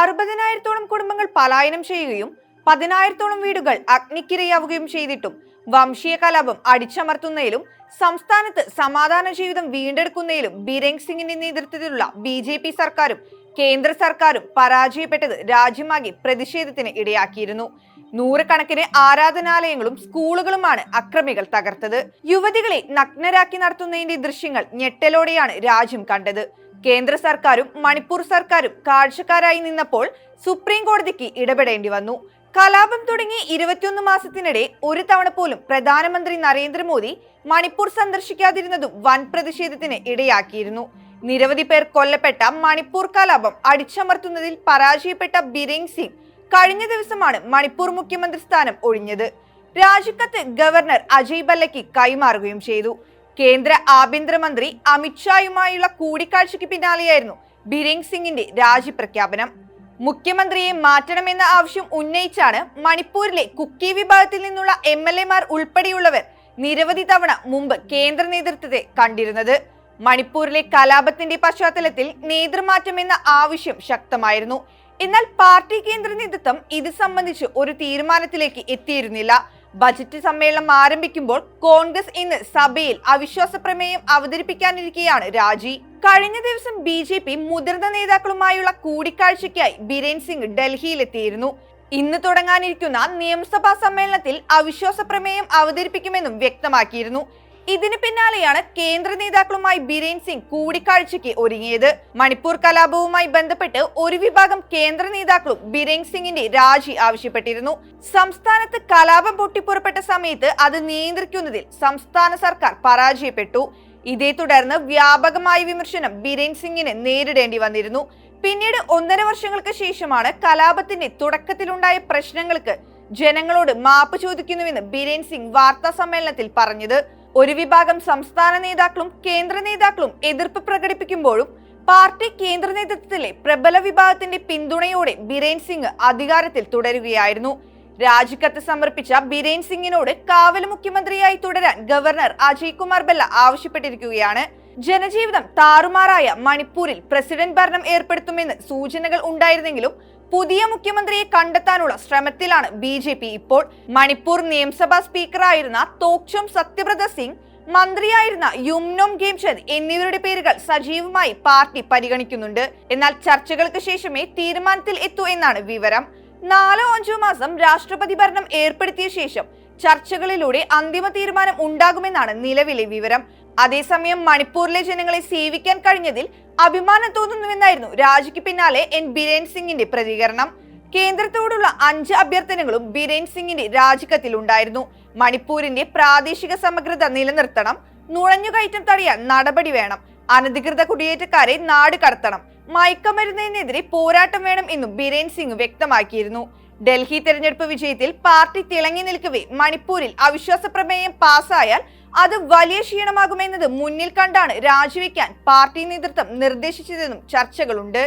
അറുപതിനായിരത്തോളം കുടുംബങ്ങൾ പലായനം ചെയ്യുകയും പതിനായിരത്തോളം വീടുകൾ അഗ്നിക്കിരയാവുകയും ചെയ്തിട്ടും വംശീയ കലാപം അടിച്ചമർത്തുന്നതിലും സംസ്ഥാനത്ത് സമാധാന ജീവിതം വീണ്ടെടുക്കുന്നതിലും ബിരേങ് സിംഗിന്റെ നേതൃത്വത്തിലുള്ള ബി ജെ പി സർക്കാരും കേന്ദ്ര സർക്കാരും പരാജയപ്പെട്ടത് രാജ്യമാകെ പ്രതിഷേധത്തിന് ഇടയാക്കിയിരുന്നു. നൂറുകണക്കിന് ആരാധനാലയങ്ങളും സ്കൂളുകളുമാണ് അക്രമികൾ തകർത്തത്. യുവതികളെ നഗ്നരാക്കി നടത്തുന്നതിന്റെ ദൃശ്യങ്ങൾ ഞെട്ടലോടെയാണ് രാജ്യം കണ്ടത്. കേന്ദ്ര സർക്കാരും മണിപ്പൂർ സർക്കാരും കാഴ്ചക്കാരായി നിന്നപ്പോൾ സുപ്രീം കോടതിക്ക് ഇടപെടേണ്ടി വന്നു. കലാപം തുടങ്ങി ഇരുപത്തിയൊന്ന് മാസത്തിനിടെ ഒരു തവണ പോലും പ്രധാനമന്ത്രി നരേന്ദ്രമോദി മണിപ്പൂർ സന്ദർശിക്കാതിരുന്നതും വൻ പ്രതിഷേധത്തിന് ഇടയാക്കിയിരുന്നു. നിരവധി പേർ കൊല്ലപ്പെട്ട മണിപ്പൂർ കലാപം അടിച്ചമർത്തുന്നതിൽ പരാജയപ്പെട്ട ബിരേങ് സിംഗ് കഴിഞ്ഞ ദിവസമാണ് മണിപ്പൂർ മുഖ്യമന്ത്രി സ്ഥാനം ഒഴിഞ്ഞത്. രാജിക്കത്ത് ഗവർണർ അജയ് ബല്ലയ്ക്ക് കൈമാറുകയും ചെയ്തു. കേന്ദ്ര ആഭ്യന്തരമന്ത്രി അമിത്ഷായുമായുള്ള കൂടിക്കാഴ്ചയ്ക്ക് പിന്നാലെയായിരുന്നു ബിരേങ് സിംഗിന്റെ രാജി പ്രഖ്യാപനം. മുഖ്യമന്ത്രിയെ മാറ്റണമെന്ന ആവശ്യം ഉന്നയിച്ചാണ് മണിപ്പൂരിലെ കുക്കി വിഭാഗത്തിൽ നിന്നുള്ള എം എൽ എമാർ ഉൾപ്പെടെയുള്ളവർ നിരവധി തവണ മുമ്പ് കേന്ദ്ര നേതൃത്വത്തെ കണ്ടിരുന്നത്. മണിപ്പൂരിലെ കലാപത്തിന്റെ പശ്ചാത്തലത്തിൽ നേതൃമാറ്റം എന്ന ആവശ്യം ശക്തമായിരുന്നു. എന്നാൽ പാർട്ടി കേന്ദ്ര നേതൃത്വം ഇത് സംബന്ധിച്ച് ഒരു തീരുമാനത്തിലേക്ക് എത്തിയിരുന്നില്ല. ബജറ്റ് സമ്മേളനം ആരംഭിക്കുമ്പോൾ കോൺഗ്രസ് ഇന്ന് സഭയിൽ അവിശ്വാസ പ്രമേയം അവതരിപ്പിക്കാനിരിക്കെയാണ് രാജി. കഴിഞ്ഞ ദിവസം ബി ജെ പി മുതിർന്ന നേതാക്കളുമായുള്ള കൂടിക്കാഴ്ചയ്ക്കായി ബിരേൻ സിംഗ് ഡൽഹിയിലെത്തിയിരുന്നു. ഇന്ന് തുടങ്ങാനിരിക്കുന്ന നിയമസഭാ സമ്മേളനത്തിൽ അവിശ്വാസ പ്രമേയം അവതരിപ്പിക്കുമെന്നും വ്യക്തമാക്കിയിരുന്നു. ഇതിന് പിന്നാലെയാണ് കേന്ദ്ര നേതാക്കളുമായി ബിരേൻ സിംഗ് കൂടിക്കാഴ്ചയ്ക്ക് ഒരുങ്ങിയത്. മണിപ്പൂർ കലാപവുമായി ബന്ധപ്പെട്ട് ഒരു വിഭാഗം കേന്ദ്ര നേതാക്കളും ബിരേൻ സിംഗിന്റെ രാജി ആവശ്യപ്പെട്ടിരുന്നു. സംസ്ഥാനത്ത് കലാപം പൊട്ടിപ്പുറപ്പെട്ട സമയത്ത് അത് നിയന്ത്രിക്കുന്നതിൽ സംസ്ഥാന സർക്കാർ പരാജയപ്പെട്ടു. ഇതേ തുടർന്ന് വ്യാപകമായ വിമർശനം ബിരേൻ സിംഗിന് നേരിടേണ്ടി വന്നിരുന്നു. പിന്നീട് ഒന്നര വർഷങ്ങൾക്ക് ശേഷമാണ് കലാപത്തിന്റെ തുടക്കത്തിലുണ്ടായ പ്രശ്നങ്ങൾക്ക് ജനങ്ങളോട് മാപ്പ് ചോദിക്കുന്നുവെന്ന് ബിരേൻ സിംഗ് വാർത്താ സമ്മേളനത്തിൽ പറഞ്ഞത്. ഒരു വിഭാഗം സംസ്ഥാന നേതാക്കളും കേന്ദ്ര നേതാക്കളും എതിർപ്പ് പ്രകടിപ്പിക്കുമ്പോഴും പാർട്ടി കേന്ദ്ര നേതൃത്വത്തിലെ പ്രബല വിഭാഗത്തിന്റെ പിന്തുണയോടെ ബിരേൻ സിംഗ് അധികാരത്തിൽ തുടരുകയായിരുന്നു. രാജിക്കത്ത് സമർപ്പിച്ച ബിരേൻ സിംഗിനോട് കാവൽ മുഖ്യമന്ത്രിയായി തുടരാൻ ഗവർണർ അജയ് കുമാർ ബെല്ല ആവശ്യപ്പെട്ടിരിക്കുകയാണ്. ജനജീവിതം താറുമാറായ മണിപ്പൂരിൽ പ്രസിഡന്റ് ഭരണം ഏർപ്പെടുത്തുമെന്ന് സൂചനകൾ ഉണ്ടായിരുന്നെങ്കിലും പുതിയ മുഖ്യമന്ത്രിയെ കണ്ടെത്താനുള്ള ശ്രമത്തിലാണ് ബി ജെ പി ഇപ്പോൾ. മണിപ്പൂർ നിയമസഭാ സ്പീക്കറായിരുന്ന തോക്ചോം സത്യപ്രത സിംഗ് മന്ത്രിയായിരുന്ന യുംനോം ഗേംചന്ദ് എന്നിവരുടെ പേരുകൾ സജീവമായി പാർട്ടി പരിഗണിക്കുന്നുണ്ട്. എന്നാൽ ചർച്ചകൾക്ക് ശേഷമേ തീരുമാനത്തിൽ എത്തൂ എന്നാണ് വിവരം. നാലോ അഞ്ചോ മാസം രാഷ്ട്രപതി ഭരണം ഏർപ്പെടുത്തിയ ശേഷം ചർച്ചകളിലൂടെ അന്തിമ തീരുമാനം ഉണ്ടാകുമെന്നാണ് നിലവിലെ വിവരം. അതേസമയം മണിപ്പൂരിലെ ജനങ്ങളെ സേവിക്കാൻ കഴിഞ്ഞതിൽ അഭിമാനം തോന്നുന്നുവെന്നായിരുന്നു രാജിക്ക് പിന്നാലെ എൻ ബിരേൻ സിംഗിന്റെ പ്രതികരണം. കേന്ദ്രത്തോടുള്ള അഞ്ച് അഭ്യർത്ഥനകളും ബിരേൻ സിംഗിന്റെ രാജിക്കത്തിൽ ഉണ്ടായിരുന്നു. മണിപ്പൂരിന്റെ പ്രാദേശിക സമഗ്രത നിലനിർത്തണം നുഴഞ്ഞുകയറ്റം തടയാൻ നടപടി വേണം അനധികൃത കുടിയേറ്റക്കാരെ നാട് കടത്തണം മയക്കമരുന്നതിനെതിരെ പോരാട്ടം വേണം എന്നും ബിരേൻ സിംഗ് വ്യക്തമാക്കിയിരുന്നു. ഡൽഹി തെരഞ്ഞെടുപ്പ് വിജയത്തിൽ പാർട്ടി തിളങ്ങി നിൽക്കവേ മണിപ്പൂരിൽ അവിശ്വാസ പ്രമേയം പാസ്സായാൽ അത് വലിയ ക്ഷീണമാകുമെന്നത് മുന്നിൽ കണ്ടാണ് രാജിവെക്കാൻ പാർട്ടി നേതൃത്വം നിർദ്ദേശിച്ചതെന്നും ചർച്ചകളുണ്ട്.